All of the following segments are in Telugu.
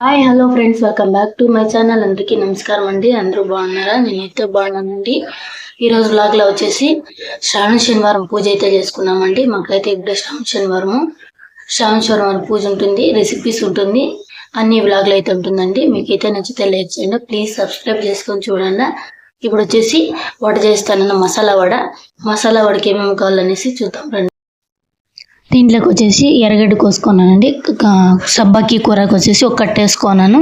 Hi hello friends welcome back to my channel అందరికీ నమస్కారం అండి. అందరూ బాగున్నారా? నేనైతే బాగున్నానండి. ఈరోజు బ్లాగ్లో వచ్చేసి శ్రావణ శనివారం పూజ అయితే చేసుకున్నామండి మాకైతే ఇప్పుడు శ్రావణ శనివారము. శ్రావణ శనివారం పూజ ఉంటుంది రెసిపీస్ ఉంటుంది అన్ని వ్లాగ్లు అయితే ఉంటుందండి. మీకైతే నచ్చితే లైక్ చేయండి. ప్లీజ్ సబ్స్క్రైబ్ చేసుకొని చూడండి. ఇప్పుడు వచ్చేసి వడ చేస్తానన్న మసాలా వడ. మసాలా వడకి ఏమేమి కావాలనేసి చూద్దాం రండి. దీంట్లోకి వచ్చేసి ఎర్రగడ్డ కోసుకున్నానండి. సబ్బకి కూరకు వచ్చేసి ఒక వేసుకున్నాను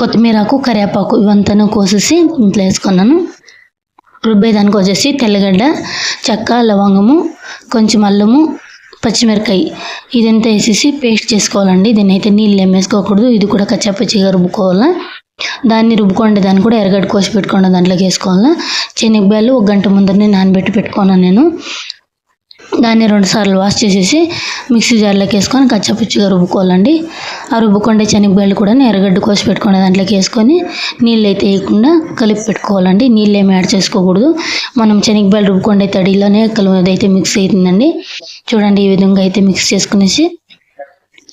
కొత్తిమీరకు కరివేపాకు ఇవంతాను కోసేసి ఇంట్లో వేసుకున్నాను. రుబ్బేదానికి వచ్చేసి తెల్లగడ్డ చెక్క లవంగము కొంచెం అల్లము పచ్చిమిరకాయ ఇదంతా వేసేసి పేస్ట్ చేసుకోవాలండి. దీన్ని అయితే నీళ్ళు ఏం వేసుకోకూడదు. ఇది కూడా కచ్చాపచ్చిగా రుబ్బుకోవాలా. దాన్ని రుబ్బుకోండి. దాన్ని కూడా ఎర్రగడ్డ కోసి పెట్టుకోండి. దాంట్లోకి వేసుకోవాలా. శనగబ్యాలు ఒక గంట ముందరనే నానబెట్టి పెట్టుకున్నాను నేను. దాన్ని రెండుసార్లు వాష్ చేసేసి మిక్సీ జార్లోకి వేసుకొని కచ్చపిచ్చిగా రుబ్బుకోవాలండి. ఆ రుబ్బుకొండే శనగబేళ్ళు కూడా ఎర్రగడ్డ కోసి పెట్టుకునే దాంట్లోకి వేసుకొని నీళ్ళు అయితే వేయకుండా కలిపి పెట్టుకోవాలండి. నీళ్ళు ఏమి యాడ్ చేసుకోకూడదు. మనం శనగబేళ్ళు రుబ్బుకొండే తడిలోనే కలుపు అయితే మిక్స్ అవుతుందండి చూడండి ఈ విధంగా అయితే మిక్స్ చేసుకునేసి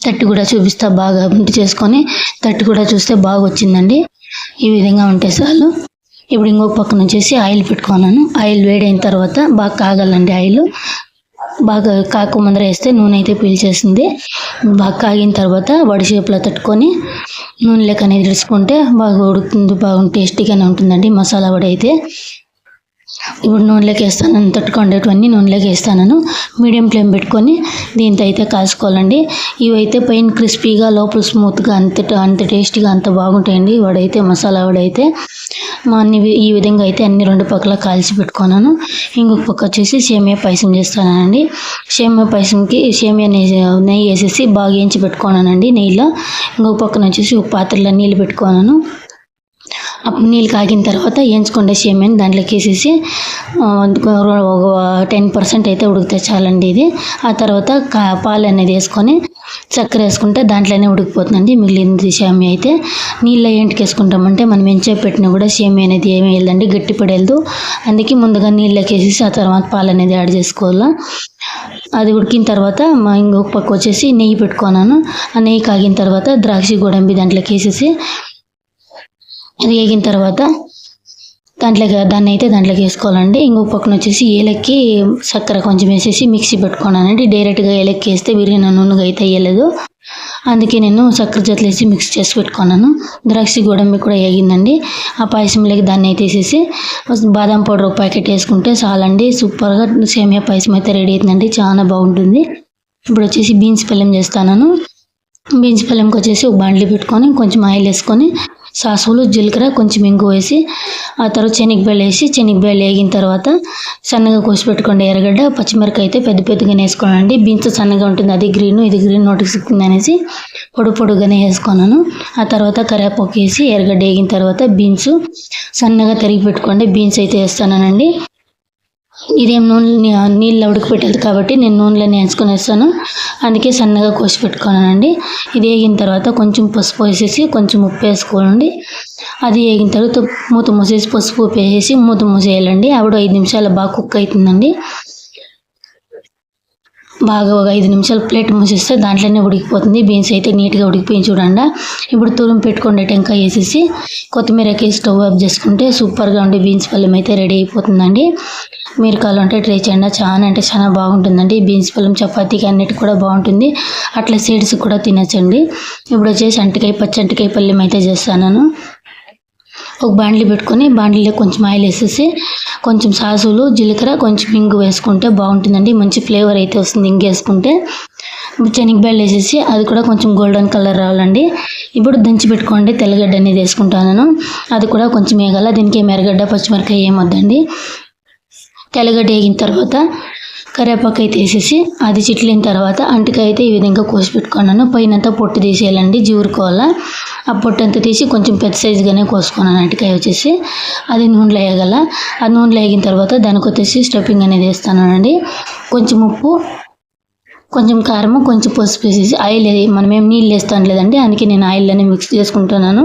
తట్టి కూడా చూపిస్తా బాగా ఇంటి చేసుకొని తట్టి కూడా చూస్తే బాగా వచ్చిందండి ఈ విధంగా ఉంటే చాలు. ఇప్పుడు ఇంకొక పక్కన వచ్చేసి ఆయిల్ పెట్టుకున్నాను. ఆయిల్ వేడైన తర్వాత బాగా కాగాలండి ఆయిల్. బాగా కాకు ముందర వేస్తే నూనె అయితే పీల్చేసింది. బాగా కాగిన తర్వాత వడి షేప్లో తట్టుకొని నూనెలోకి అనేది ఇడుచుకుంటే బాగా ఉడుకుతుంది బాగా టేస్టీగానే ఉంటుందండి మసాలా వడి అయితే. ఇప్పుడు నూనెలోకి వేస్తాను తట్టుకుండేటివన్నీ నూనెలోకి వేస్తాను మీడియం ఫ్లేమ్ పెట్టుకొని దీంతో అయితే కాసుకోవాలండి ఇవైతే పైన క్రిస్పీగా లోపల స్మూత్గా అంత అంత టేస్టీగా అంత బాగుంటాయండి వాడైతే మసాలా వడైతే. అన్ని వి- ఈ విధంగా అయితే అన్ని రెండు పక్కల కాల్చి పెట్టుకున్నాను. ఇంకొక పక్క వచ్చేసి సేమియా పాయసం చేస్తానండి సేమియా పాయసంకి సేమియా నెయ్యి నెయ్యి వేసేసి బాగా వేయించి పెట్టుకున్నానండి నెయ్యిలో. ఇంకొక పక్కన వచ్చేసి ఒక పాత్రలో నీళ్ళు పెట్టుకున్నాను. అప్పుడు నీళ్ళు కాగిన తర్వాత వేయించుకుంటే సేమియాని దాంట్లోకి వేసేసి ఒక టెన్ పర్సెంట్ అయితే ఉడికితే చాలండి ఇది. ఆ తర్వాత కా పాలు అనేది వేసుకొని చక్కెర వేసుకుంటే దాంట్లోనే ఉడికిపోతుందండి. మిగిలింది సేమియా అయితే నీళ్ళ ఏంటికి వేసుకుంటామంటే మనం ఎంచే పెట్టినా కూడా సేమియా అనేది ఏమీ వేయదండి గట్టి పడేదు అందుకే ముందుగా నీళ్ళకి వేసేసి ఆ తర్వాత పాలు అనేది యాడ్ చేసుకోవాలా. అది ఉడికిన తర్వాత మా ఇంకొక పక్క వచ్చేసి నెయ్యి పెట్టుకున్నాను. ఆ నెయ్యి కాగిన తర్వాత ద్రాక్ష గోడంబి దాంట్లోకి వేసేసి అది వేగిన తర్వాత దాంట్లోకి దాన్ని అయితే దాంట్లోకి వేసుకోవాలండి. ఇంకొక పక్కన వచ్చేసి ఏలక్కి చక్కెర కొంచెం వేసేసి మిక్సీ పెట్టుకున్నానండి డైరెక్ట్గా ఏలక్కి వేస్తే విరిగిన నూనెగా అయితే వేయలేదు అందుకే నేను చక్కెర జతలు వేసి మిక్స్ చేసి పెట్టుకున్నాను. ద్రాక్ష గోడంబి కూడా వేగిందండి. ఆ పాయసంలోకి దాన్ని అయితే వేసేసి బాదం పౌడర్ ఒక ప్యాకెట్ వేసుకుంటే చాలండి. సూపర్గా సేమియా పాయసం అయితే రెడీ అవుతుందండి. చాలా బాగుంటుంది. ఇప్పుడు వచ్చేసి బీన్స్ పల్లెం చేస్తాను. బీన్స్ పల్లెంకి వచ్చేసి ఒక బాండ్లీ పెట్టుకొని కొంచెం ఆయిల్ వేసుకొని సాసులు జీలకర్ర కొంచెం ఇంగు వేసి ఆ తర్వాత శనగబేళ్ళు వేసి శనగబేళ్ళు వేగిన తర్వాత సన్నగా కోసి పెట్టుకోండి ఎర్రగడ్డ పచ్చిమిరకాయ అయితే పెద్ద పెద్దగానే వేసుకోనండి బీన్స్ సన్నగా ఉంటుంది అది గ్రీన్ ఇది గ్రీన్ నోటికి సిక్కింది అనేసి పొడు పొడుగానే వేసుకున్నాను. ఆ తర్వాత కరివేపాకు వేసి ఎర్రగడ్డ వేగిన తర్వాత బీన్స్ సన్నగా తరిగి పెట్టుకోండి. బీన్స్ అయితే వేస్తానండి. ఇదేం నూనె నీళ్ళు ఉడకపెట్టేది కాబట్టి నేను నూనెలోనే వేసుకొని వేస్తాను అందుకే సన్నగా కోసి పెట్టుకున్నానండి. ఇది వేగిన తర్వాత కొంచెం పసుపు వేసేసి కొంచెం ఉప్పు వేసుకోండి అది వేగిన తర్వాత మూత మూసేసి పసుపు ఉప్పు వేసేసి మూత మూసేయాలండి. ఆవిడ ఐదు నిమిషాలు బాగా కుక్ అవుతుందండి. బాగా ఒక ఐదు నిమిషాలు ప్లేట్ మూసేస్తే దాంట్లోనే ఉడికిపోతుంది. బీన్స్ అయితే నీట్గా ఉడికిపోయి చూడండి. ఇప్పుడు తురుం పెట్టుకుండే టెంకాయ వేసేసి కొత్తిమీరకి స్టవ్ ఆఫ్ చేసుకుంటే సూపర్గా ఉండే బీన్స్ పళ్ళెం అయితే రెడీ అయిపోతుందండి. మీరు కావాలంటే ట్రై చేయండి. చాలా అంటే చాలా బాగుంటుందండి. బీన్స్ పొలం చపాతీకి అన్నిటికి కూడా బాగుంటుంది. అట్లా సీడ్స్ కూడా తినచ్చండి. ఇప్పుడు వచ్చేసి అంటికాయ పచ్చి అంటికాయ అయితే చేస్తాను. ఒక బాండ్లీ పెట్టుకొని బాండ్లీలో కొంచెం ఆయిల్ వేసేసి కొంచెం సాసులు జీలకర్ర కొంచెం ఇంగు వేసుకుంటే బాగుంటుందండి. మంచి ఫ్లేవర్ అయితే వస్తుంది ఇంగు వేసుకుంటే. ఇప్పుడు వేసేసి అది కూడా కొంచెం గోల్డెన్ కలర్ రావాలండి. ఇప్పుడు దంచి పెట్టుకోండి. తెల్లగడ్డ అనేది వేసుకుంటాను. అది కూడా కొంచెం వేగాల. దీనికి మెరగడ్డ ఎర్రగడ్డ పచ్చిమిరకాయ ఏమొద్దండి తెల్లగడ్డ వేగిన తర్వాత కరివేపాకు అయితే వేసేసి అది చిట్లిన తర్వాత అంటికాయ అయితే ఈ విధంగా కోసి పెట్టుకున్నాను. పైనంతా పొట్టు తీసేయాలండి జీవురుకోవాలా. ఆ పొట్టు అంతా తీసి కొంచెం పెద్ద సైజుగానే కోసుకున్నాను అంటికాయ వచ్చేసి. అది నూనెలో వేయగల. ఆ నూనెలో వేగిన తర్వాత దానికి వచ్చేసి స్టఫింగ్ అనేది వేస్తానండి కొంచెం ఉప్పు కొంచెం కారము కొంచెం పసుపు వేసేసి ఆయిల్ మనం ఏం నీళ్ళు వేస్తాం లేదండి అందుకే నేను ఆయిల్లోనే మిక్స్ చేసుకుంటున్నాను.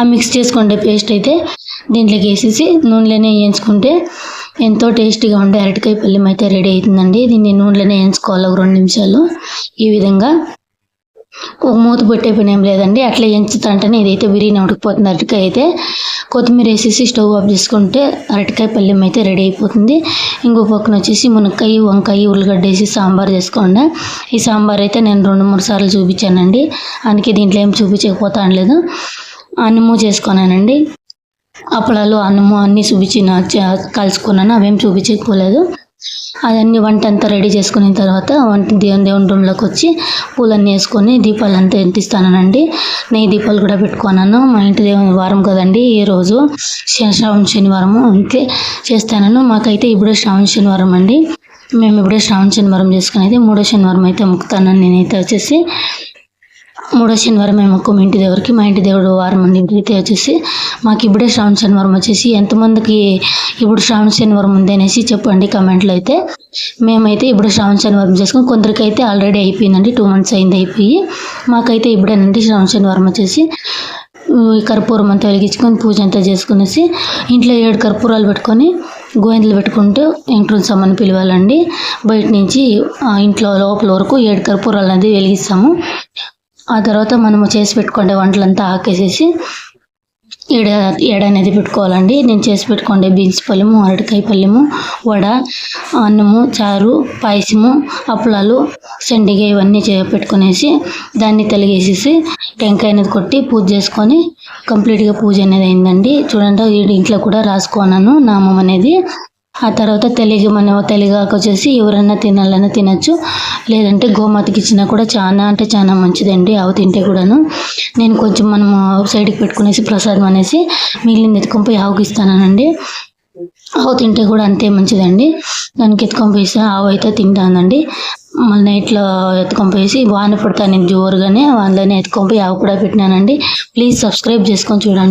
ఆ మిక్స్ చేసుకుంటే పేస్ట్ అయితే దీంట్లోకి వేసేసి నూనెలోనే వేయించుకుంటే ఎంతో టేస్టీగా ఉండే అరటికాయ పళ్ళెం అయితే రెడీ అవుతుందండి దీన్ని నూనెలోనే వేయించుకోవాలి ఒక రెండు నిమిషాలు. ఈ విధంగా ఒక మూత పెట్టే పని ఏం లేదండి. అట్లా ఎంచుతంటేనే ఇదైతే బిర్యానీ ఉడికిపోతుంది. అరటికాయ అయితే కొత్తిమీర వేసేసి స్టవ్ ఆఫ్ చేసుకుంటే అరటికాయ పల్లెం అయితే రెడీ అయిపోతుంది. ఇంకో పక్కన వచ్చేసి మునక్కాయ వంకాయ ఉల్లిగడ్డ వేసి సాంబార్ చేసుకోండి. ఈ సాంబార్ అయితే నేను రెండు మూడు సార్లు చూపించానండి. అందుకే దీంట్లో ఏం చూపించకపోతా అనలేదు. అన్నము చేసుకున్నానండి. అప్పడాలు అన్నము అన్నీ చూపించిన కలుసుకున్నాను. అవేం చూపించకపోలేదు. అవన్నీ వంట అంతా రెడీ చేసుకున్న తర్వాత వంట దేవుని దేవుని రూమ్లోకి వచ్చి పూలన్నీ వేసుకొని దీపాలు అంతా ఎంటిస్తానండి నెయ్యి దీపాలు కూడా పెట్టుకున్నాను. మా ఇంటి దేవుని వారం కదండి ఈ రోజు. శ్రావణ శనివారము అంతే చేస్తాను మాకైతే ఇప్పుడే శ్రావణ శనివారం అండి. మేము ఇప్పుడే శ్రావణ శనివారం చేసుకునేది. మూడో శనివారం అయితే మొక్కుతాను నేనైతే వచ్చేసి మూడో శనివారం మేము మొక్కం ఇంటి దేవుడికి మా ఇంటి దేవుడు వారం మంది ఇంటికి వచ్చేసి మాకు ఇప్పుడే శ్రావణ శనివారం వచ్చేసి ఎంతమందికి ఇప్పుడు శ్రావణ శనివారం ఉంది అనేసి చెప్పండి కమెంట్లో అయితే. మేమైతే ఇప్పుడు శ్రావణ శనివారం చేసుకుని కొందరికి అయితే ఆల్రెడీ అయిపోయిందండి టూ మంత్స్ అయింది అయిపోయి. మాకైతే ఇప్పుడేనండి శ్రావణ శనివారం వచ్చేసి కర్పూరం అంతా వెలిగించుకొని పూజ అంతా చేసుకునేసి ఇంట్లో ఏడు కర్పూరాలు పెట్టుకొని గోవిందలు పెట్టుకుంటూ వెంకటరమణ సమ్మని పిలవాలండి. బయట నుంచి ఇంట్లో లోపల వరకు ఏడు కర్పూరాలు అనేది వెలిగిస్తాము. ఆ తర్వాత మనము చేసి పెట్టుకుండే వంటలంతా ఆకేసేసి ఎడ ఎడ అనేది పెట్టుకోవాలండి. నేను చేసి పెట్టుకోండి బీన్స్ పళ్ళెము అరటికాయ పళ్ళెము వడ అన్నము చారు పాయసము అప్పలాలు సండిగ ఇవన్నీ చే పెట్టుకునేసి దాన్ని తెలిగేసేసి టెంకాయ అనేది కొట్టి పూజ చేసుకొని కంప్లీట్గా పూజ అనేది అయిందండి. చూడండి ఇంట్లో కూడా రాసుకున్నాను నామం అనేది ఆ తర్వాత తెలుగు మన తెలుగాకు వచ్చేసి ఎవరైనా తినాలన్నా తినచ్చు. లేదంటే గోమాతకి ఇచ్చినా కూడా చాలా అంటే చాలా మంచిదండి అవి తింటే కూడాను. నేను కొంచెం మనము సైడ్కి పెట్టుకునేసి ప్రసాదం అనేసి మిగిలింది ఎత్తుకొని పోయి ఆవుకి ఇస్తానండి ఆవు తింటే కూడా అంతే మంచిదండి. దానికి ఎత్తుకొని పోయిస్తే ఆవు అయితే తింటానండి. మళ్ళీ నైట్లో ఎత్తుకొని పోయేసి వాన పడతాను జోరుగానే వాళ్ళని ఎత్తుకొని పోయి ఆవు కూడా పెట్టినానండి. ప్లీజ్ సబ్స్క్రైబ్ చేసుకొని చూడండి.